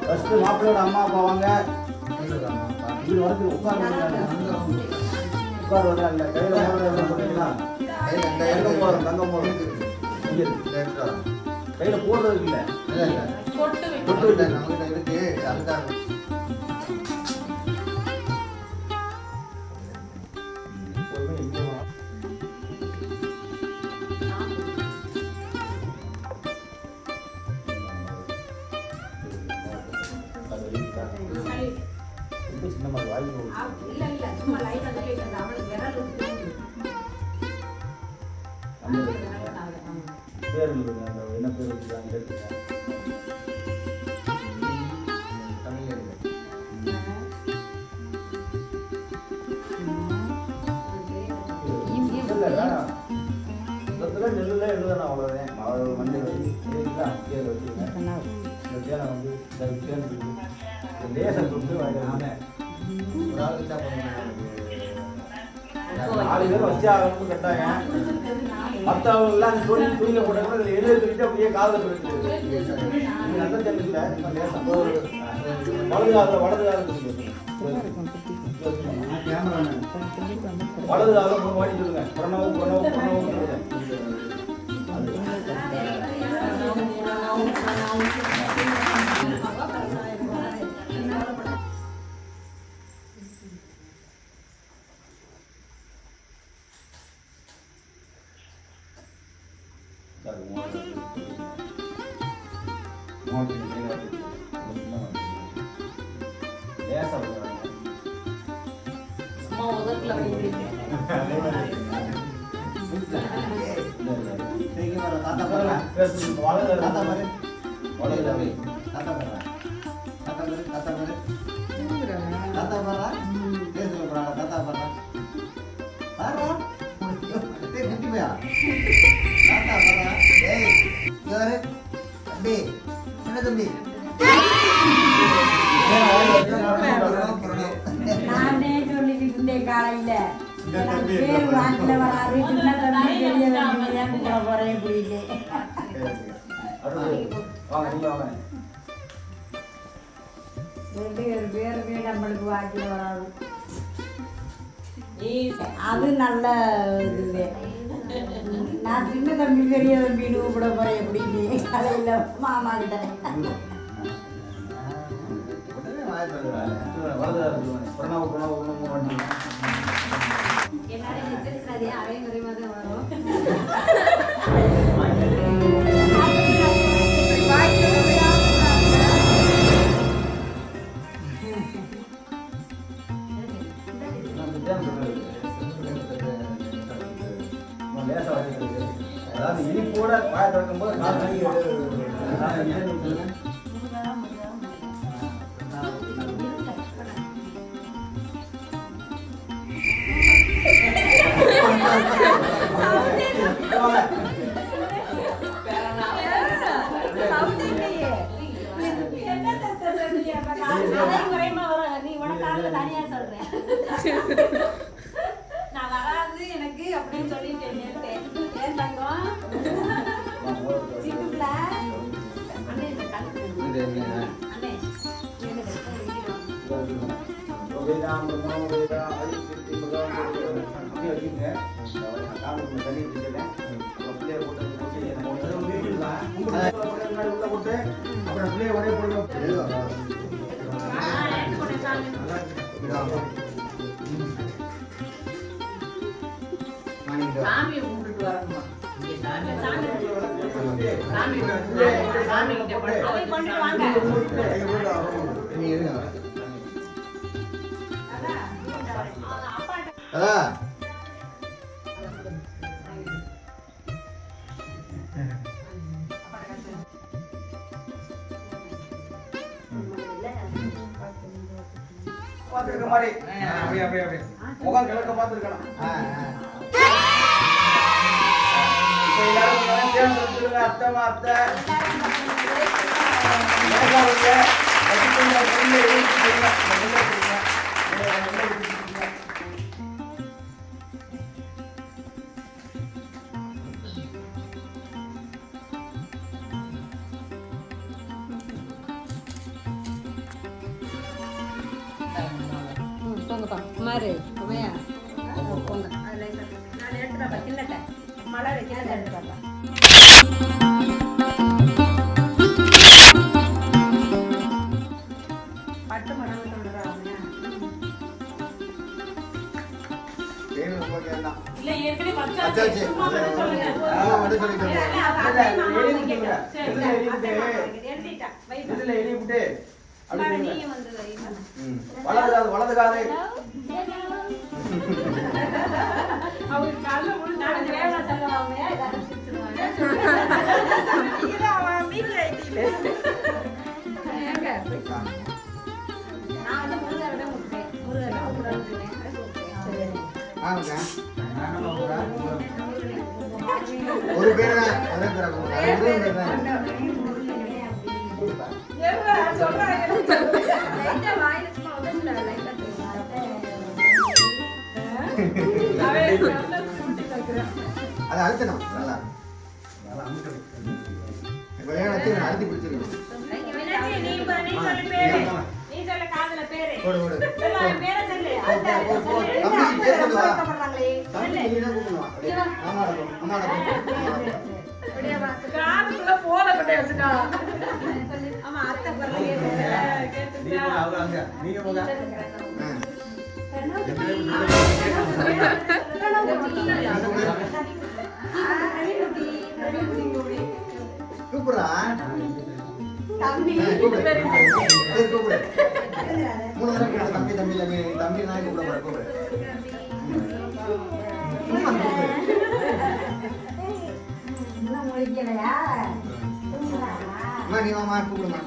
First மாப்பிள்ளையோட அம்மா அப்பா வாங்க. இது வரைக்கும் உட்கார் உட்கார் இல்ல கையில மோதிரம் தங்கம் மோதிரம் இங்க இருக்கு. கையில போடுறதுக்கு இல்ல. பொட்டு வைக்க நம்மகிட்ட இருக்கு. அதுதான் ரொம்ப சின்ன மாதிரி வாங்கி ஆ, இல்ல, இல்ல, சும்மா light ஆ அவனுக்கு விரல் பேர் எழுதுங்க என்ன பேர் மஞ்சள் வச்சு சரிங்களா வந்து லேசன் தொட்டு வாங்கிடுவாங்க ஒரு ஆள் வச்சா பண்ணுங்க நாலு பேர் வச்சு ஆகணும்னு கட்டாயம் மற்றவங்க எல்லாம் துணி துணியில போட்டாங்கன்னா இதுல எழுதி சொல்லிட்டு அப்படியே காதில் போயிட்டு நல்ல தேன் இல்லை சும்மா லேசா வலது காலில் வலது காலில் வலது காலில் மூணு வாட்டி சொல்லுங்க. பிரணவ் பிரணவ் பிரணவ். சொல்லுங்க சார் மூணு மூணு லேசா விடுறாங்க சும்மா உதட்டுல வைக்கிறீங்க. இங்க வர தாத்தா பாரு தாத்தா பாரு வலது தம்பி தாத்தா பாரு தாத்தா பாரு தாத்தா பாரு தாத்தா பாரா பேசுற தம்பி என்ன தம்பி நானே சொல்லிக்கிட்டு இருந்தேன் காலையில. பேர் வாக்கில வராது சின்ன தம்பி பெரிய தம்பி தான் கூப்பிட போறேன் புரியல வாங்க நீங்க வாங்க ரெண்டு பேர் பேருமே நம்மளுக்கு வாக்கில வராது ஈஸி. அது நல்ல இது. நான் சின்ன தம்பி பெரிய தம்பின்னு கூப்பிட போறேன் எப்படின்னு காலையில மாமா கிட்ட குறைவா தான் வரும். அதாவது இனிப்போட வாயை திறக்கும் போது ஆ, எடுத்து கொண்டு சாமி. சாமியை கும்பிட்டுட்டு வரணுமா? இங்க சாமி சாமி சாமி சாமி கிட்ட பார்த்துருக்க மாதிரி அப்படியே அப்படியே அப்படியே முகம் கிழக்க பார்த்துருக்கலாம் இப்போ எல்லாரும் நல்லா சேர்ந்து அத்தை சொல்லுங்க இந்த பொண்ணை சொல்லுங்க இந்த பொண்ணை குமார் உமையா நான் கிண்ணத்தை மழை பட்டு சொல்றாங்க இல்ல ஏற்கனவே வச்சாச்சு சும்மா சொல்லுங்க ஆ, இதுல அவங்க காலைல முழு நாளைக்கு வேலை செல்லவாங்க எல்லாரும் ஏங்க நான் வந்து முருகரை தான் முட்டேன் முருகரை கூடாதுன்னு ஆமாங்க ஒரு பேர் தான் ஒரே பேர் ஒரே பேர் தான் லைட்டா அதை அழுத்தணும். நல்லா. அழுத்தி பிடிச்சிருக்கணும் நீங்க போங்க, கூப்பிடுறா தம்பி. கூப்பிடு. மூணு தடவை கூப்பிடு தம்பி தம்பி தம்பி. தம்பி நான் கூப்பிட கூப்பிடு. நீ வாமா கூப்பிடுமா